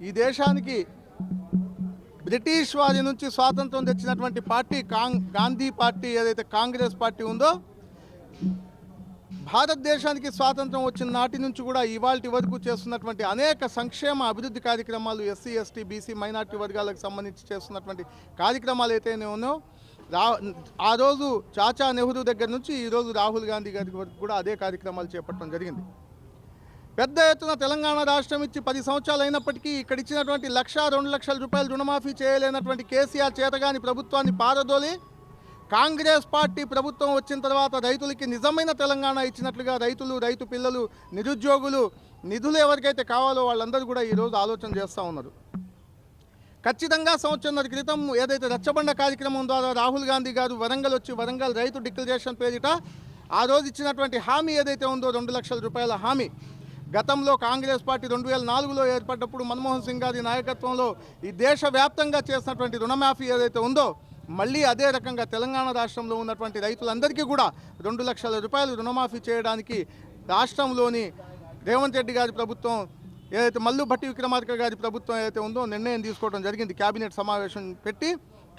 ఈ దేశానికి బ్రిటిష్ వారి నుంచి స్వాతంత్రం తెచ్చినటువంటి పార్టీ కాంగ్ గాంధీ పార్టీ ఏదైతే కాంగ్రెస్ పార్టీ ఉందో భారతదేశానికి స్వాతంత్రం వచ్చిన నాటి నుంచి కూడా ఇవాళ వరకు చేస్తున్నటువంటి అనేక సంక్షేమ అభివృద్ధి కార్యక్రమాలు ఎస్సీ ఎస్టీ బీసీ మైనార్టీ వర్గాలకు సంబంధించి చేస్తున్నటువంటి కార్యక్రమాలు అయితేనే ఉన్నాయో రా ఆ రోజు చాచా నెహ్రూ దగ్గర నుంచి ఈరోజు రాహుల్ గాంధీ గారి వరకు కూడా అదే కార్యక్రమాలు చేపట్టడం జరిగింది. పెద్ద ఎత్తున తెలంగాణ రాష్ట్రం ఇచ్చి పది సంవత్సరాలు అయినప్పటికీ ఇక్కడ ఇచ్చినటువంటి లక్ష రెండు లక్షల రూపాయలు రుణమాఫీ చేయలేనటువంటి కేసీఆర్ చేతగాని ప్రభుత్వాన్ని పారదోలి కాంగ్రెస్ పార్టీ ప్రభుత్వం వచ్చిన తర్వాత రైతులకి నిజమైన తెలంగాణ ఇచ్చినట్లుగా రైతులు రైతు పిల్లలు నిరుద్యోగులు నిధులు ఎవరికైతే కావాలో వాళ్ళందరూ కూడా ఈరోజు ఆలోచన చేస్తూ ఉన్నారు. ఖచ్చితంగా సంవత్సరంన్నర క్రితం ఏదైతే రచ్చబండ కార్యక్రమం ద్వారా రాహుల్ గాంధీ గారు వరంగల్ వచ్చి వరంగల్ రైతు డిక్లరేషన్ పేరిట ఆ రోజు ఇచ్చినటువంటి హామీ ఏదైతే ఉందో రెండు లక్షల రూపాయల హామీ గతంలో కాంగ్రెస్ పార్టీ రెండు వేల నాలుగులో ఏర్పడ్డప్పుడు మన్మోహన్ సింగ్ గారి నాయకత్వంలో ఈ దేశవ్యాప్తంగా చేసినటువంటి రుణమాఫీ ఏదైతే ఉందో మళ్ళీ అదే రకంగా తెలంగాణ రాష్ట్రంలో ఉన్నటువంటి రైతులందరికీ కూడా రెండు లక్షల రూపాయలు రుణమాఫీ చేయడానికి రాష్ట్రంలోని రేవంత్ రెడ్డి గారి ప్రభుత్వం ఏదైతే మల్లు భట్టి విక్రమార్క గారి ప్రభుత్వం ఏదైతే ఉందో నిర్ణయం తీసుకోవడం జరిగింది. కేబినెట్ సమావేశం పెట్టి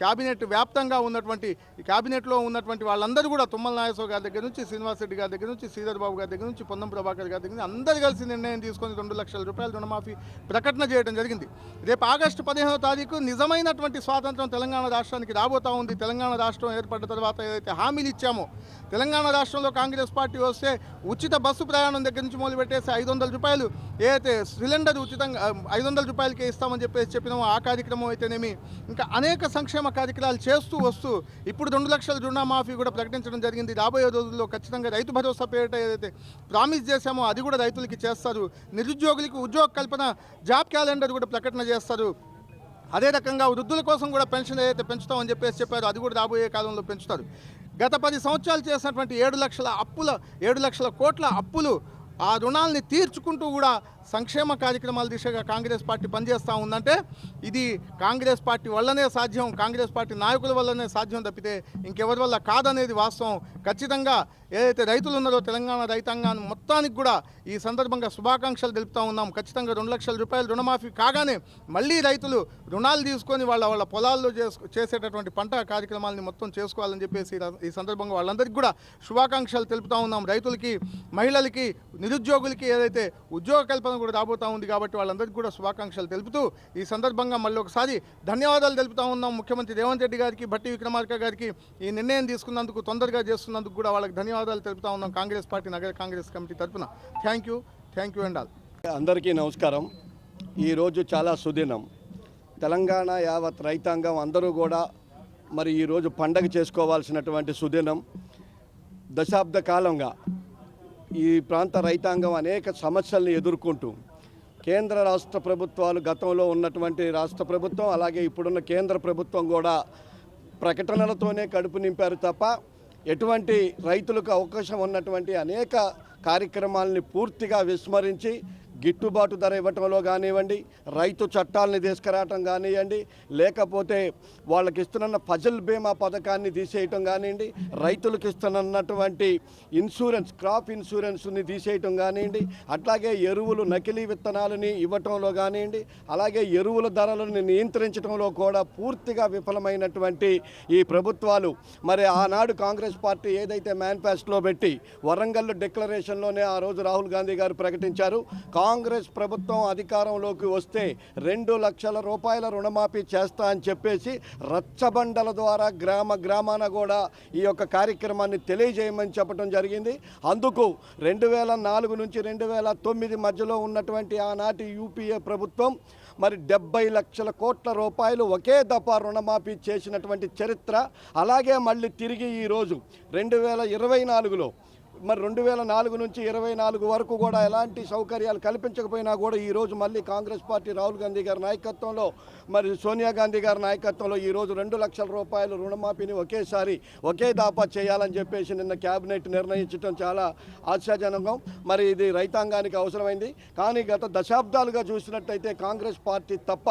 క్యాబినెట్ వ్యాప్తంగా ఉన్నటువంటి ఈ క్యాబినెట్లో ఉన్నటువంటి వాళ్ళందరూ కూడా తుమ్మల నాగేశ్వర గారి దగ్గర నుంచి శ్రీనివాస్ రెడ్డి గారి దగ్గర నుంచి శ్రీధర్ బాబు గారి దగ్గర నుంచి పొన్నం ప్రభాకర్ గారి దగ్గర నుంచి అందరూ కలిసి నిర్ణయం తీసుకొని రెండు లక్షల రూపాయల రుణమాఫీ ప్రకటన చేయడం జరిగింది. రేపు ఆగస్టు పదిహేనవ తారీఖు నిజమైనటువంటి స్వాతంత్రం తెలంగాణ రాష్ట్రానికి రాబోతా ఉంది. తెలంగాణ రాష్ట్రం ఏర్పడిన తర్వాత ఏదైతే హామీలు ఇచ్చామో తెలంగాణ రాష్ట్రంలో కాంగ్రెస్ పార్టీ వస్తే ఉచిత బస్సు ప్రయాణం దగ్గర నుంచి మొదలుపెట్టేసి ఐదు వందల రూపాయలు ఏదైతే సిలిండర్ ఉచితంగా ఐదు వందల రూపాయలకే ఇస్తామని చెప్పేసి చెప్పినామో ఆ కార్యక్రమం అయితేనేమి ఇంకా అనేక సంక్షేమ కార్యక్రమాలు చేస్తూ వస్తూ ఇప్పుడు రెండు లక్షల రుణమాఫీ కూడా ప్రకటించడం జరిగింది. రాబోయే రోజుల్లో ఖచ్చితంగా రైతు భరోసా పేరిట ఏదైతే ప్రామిస్ చేశామో అది కూడా రైతులకి చేస్తారు. నిరుద్యోగులకు ఉద్యోగ కల్పన జాబ్ క్యాలెండర్ కూడా ప్రకటన చేస్తారు. అదే రకంగా వృద్ధుల కోసం కూడా పెన్షన్ ఏదైతే పెంచుతామని చెప్పేసి చెప్పారు అది కూడా రాబోయే కాలంలో పెంచుతారు. గత పది సంవత్సరాలు చేసినటువంటి ఏడు లక్షల అప్పుల ఏడు లక్షల కోట్ల అప్పులు ఆ రుణాలని తీర్చుకుంటూ కూడా సంక్షేమ కార్యక్రమాల దిశగా కాంగ్రెస్ పార్టీ పనిచేస్తూ ఉందంటే ఇది కాంగ్రెస్ పార్టీ వల్లనే సాధ్యం కాంగ్రెస్ పార్టీ నాయకుల వల్లనే సాధ్యం తప్పితే ఇంకెవరి వల్ల కాదనేది వాస్తవం. ఖచ్చితంగా ఏదైతే రైతులు ఉన్నారో తెలంగాణ రైతాంగాన్ని మొత్తానికి కూడా ఈ సందర్భంగా శుభాకాంక్షలు తెలుపుతూ ఉన్నాం. ఖచ్చితంగా రెండు లక్షల రూపాయలు రుణమాఫీ కాగానే మళ్ళీ రైతులు రుణాలు తీసుకొని వాళ్ళ వాళ్ళ పొలాల్లో చేసేటటువంటి పంట కార్యక్రమాలని మొత్తం చేసుకోవాలని చెప్పేసి ఈ సందర్భంగా వాళ్ళందరికీ కూడా శుభాకాంక్షలు తెలుపుతూ ఉన్నాం. రైతులకి మహిళలకి నిరుద్యోగులకి ఏదైతే ఉద్యోగ కల్పన కూడా రాబోతూ ఉంది కాబట్టి వాళ్ళందరికీ కూడా శుభాకాంక్షలు తెలుపుతూ ఈ సందర్భంగా మళ్ళీ ఒకసారి ధన్యవాదాలు తెలుపుతా ఉన్నాం ముఖ్యమంత్రి రేవంత్ రెడ్డి గారికి భట్టి విక్రమార్క గారికి. ఈ నిర్ణయం తీసుకున్నందుకు తొందరగా చేస్తున్నందుకు కూడా వాళ్ళకి ధన్యవాదాలు తెలుపుతా ఉన్నాం కాంగ్రెస్ పార్టీ నగర కాంగ్రెస్ కమిటీ తరఫున thank you thank you and all అందరికీ నమస్కారం. ఈరోజు చాలా సుదినం. తెలంగాణ యావత్ రైతాంగం అందరూ కూడా మరి ఈరోజు పండగ చేసుకోవాల్సినటువంటి సుదినం. దశాబ్ద కాలంగా ఈ ప్రాంత రైతాంగం అనేక సమస్యలను ఎదుర్కొంటూ కేంద్ర రాష్ట్ర ప్రభుత్వాలు గతంలో ఉన్నటువంటి రాష్ట్ర ప్రభుత్వం అలాగే ఇప్పుడున్న కేంద్ర ప్రభుత్వం కూడా ప్రకటనలతోనే కడుపు నింపారు తప్ప ఎటువంటి రైతులకు అవకాశం ఉన్నటువంటి అనేక కార్యక్రమాలని పూర్తిగా విస్మరించి గిట్టుబాటు ధర ఇవ్వటంలో కానివ్వండి రైతు చట్టాలని తీసుకురావటం కానివ్వండి లేకపోతే వాళ్ళకి ఇస్తున్న ఫజల్ బీమా పథకాన్ని తీసేయటం కానివ్వండి రైతులకు ఇస్తున్నటువంటి ఇన్సూరెన్స్ క్రాప్ ఇన్సూరెన్స్ని తీసేయటం కానివ్వండి అట్లాగే ఎరువులు నకిలీ విత్తనాలని ఇవ్వటంలో కానివ్వండి అలాగే ఎరువుల ధరలను నియంత్రించడంలో కూడా పూర్తిగా విఫలమైనటువంటి ఈ ప్రభుత్వాలు. మరి ఆనాడు కాంగ్రెస్ పార్టీ ఏదైతే మేనిఫెస్టోలో పెట్టి వరంగల్ డిక్లరేషన్లోనే ఆ రోజు రాహుల్ గాంధీ గారు ప్రకటించారు. కా కాంగ్రెస్ ప్రభుత్వం అధికారంలోకి వస్తే రెండు లక్షల రూపాయల రుణమాఫీ చేస్తా అని చెప్పేసి రచ్చబండల ద్వారా గ్రామ గ్రామాన కూడా ఈ యొక్క కార్యక్రమాన్ని తెలియజేయమని చెప్పడం జరిగింది. అందుకు రెండు వేల నాలుగు నుంచి రెండు వేల తొమ్మిది మధ్యలో ఉన్నటువంటి ఆనాటి యూపీఏ ప్రభుత్వం మరి డెబ్బై లక్షల కోట్ల రూపాయలు ఒకే దఫా రుణమాఫీ చేసినటువంటి చరిత్ర. అలాగే మళ్ళీ తిరిగి ఈరోజు రెండు వేల ఇరవై నాలుగులో మరి రెండు వేల నాలుగు నుంచి ఇరవై నాలుగు వరకు కూడా ఎలాంటి సౌకర్యాలు కల్పించకపోయినా కూడా ఈరోజు మళ్ళీ కాంగ్రెస్ పార్టీ రాహుల్ గాంధీ గారి నాయకత్వంలో మరి సోనియా గాంధీ గారి నాయకత్వంలో ఈరోజు రెండు లక్షల రూపాయలు రుణమాఫీని ఒకేసారి ఒకే దాపా చేయాలని చెప్పేసి నిన్న క్యాబినెట్ నిర్ణయించడం చాలా ఆశాజనకం మరి ఇది రైతాంగానికి అవసరమైంది. కానీ గత దశాబ్దాలుగా చూసినట్టయితే కాంగ్రెస్ పార్టీ తప్ప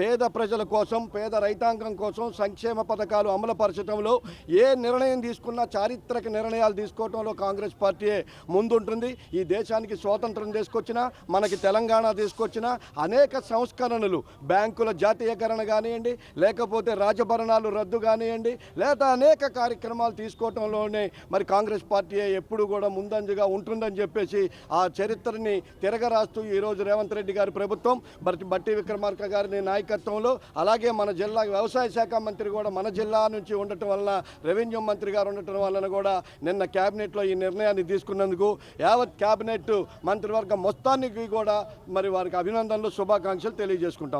పేద ప్రజల కోసం పేద రైతాంగం కోసం సంక్షేమ పథకాలు అమలుపరచడంలో ఏ నిర్ణయం తీసుకున్నా చారిత్రక నిర్ణయాలు తీసుకోవడంలో కాంగ్రెస్ కాంగ్రెస్ పార్టీ ముందుంటుంది. ఈ దేశానికి స్వాతంత్రం తీసుకొచ్చిన మనకి తెలంగాణ తీసుకొచ్చిన అనేక సంస్కరణలు బ్యాంకుల జాతీయకరణ కానివ్వండి లేకపోతే రాజభరణాలు రద్దు కానివ్వండి లేదా అనేక కార్యక్రమాలు తీసుకోవటంలోనే మరి కాంగ్రెస్ పార్టీ ఎప్పుడు కూడా ముందంజగా ఉంటుందని చెప్పేసి ఆ చరిత్రని తిరగరాస్తూ ఈరోజు రేవంత్ రెడ్డి గారి ప్రభుత్వం బట్టి బట్టి విక్రమార్క గారి నాయకత్వంలో అలాగే మన జిల్లా వ్యవసాయ శాఖ మంత్రి కూడా మన జిల్లా నుంచి ఉండటం వలన రెవెన్యూ మంత్రి గారు ఉండటం వలన కూడా నిన్న క్యాబినెట్లో ఈ నిర్ణయం నిర్ణయాన్ని తీసుకున్నందుకు యావత్ క్యాబినెట్ మంత్రివర్గం మొత్తానికి కూడా మరి వారికి అభినందనలు శుభాకాంక్షలు తెలియజేసుకుంటాం.